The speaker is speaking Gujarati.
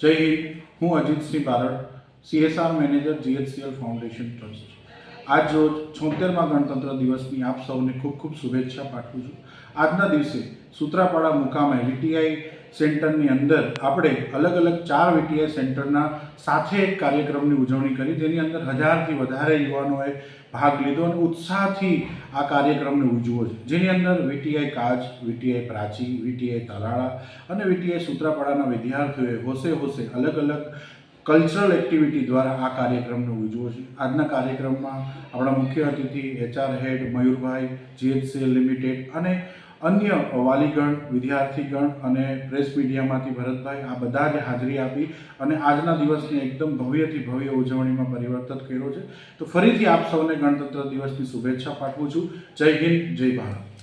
જય હિન્દ. હું Ajitsinh Barad CSR manager GHCL foundation trust આજ રોજ છોતેરમા ગણતંત્ર દિવસની આપ સૌને ખૂબ ખૂબ શુભેચ્છા પાઠવું છું. આજના દિવસે સૂત્રાપાડા મુકામે વીટીઆઈ સેન્ટરની અંદર આપણે અલગ અલગ ચાર વીટીઆઈ સેન્ટરના સાથે એક કાર્યક્રમની ઉજવણી કરી. જેની અંદર હજારથી વધારે યુવાનોએ ભાગ લીધો અને ઉત્સાહથી આ કાર્યક્રમને ઉજવો છે. જેની અંદર વીટીઆઈ કાચ, વીટીઆઈ પ્રાચી, વીટીઆઈ તલાળા અને વીટીઆઈ સૂત્રાપાડાના વિદ્યાર્થીઓએ હોશે હોશે અલગ અલગ કલ્ચરલ એક્ટિવિટી દ્વારા આ કાર્યક્રમને ઉજવો છે. આજના કાર્યક્રમમાં આપણા મુખ્ય અતિથિ HR head Mayurbhai GHCL limited અને અન્ય વાલીગણ, વિદ્યાર્થીગણ અને પ્રેસ મીડિયામાંથી ભરતભાઈ આ બધા જ હાજરી આપી અને આજના દિવસની એકદમ ભવ્યથી ભવ્ય ઉજવણીમાં પરિવર્તિત કર્યો છે. તો ફરીથી આપ સૌને ગણતંત્ર દિવસની શુભેચ્છા પાઠવું છું. જય હિન્દ, જય ભારત.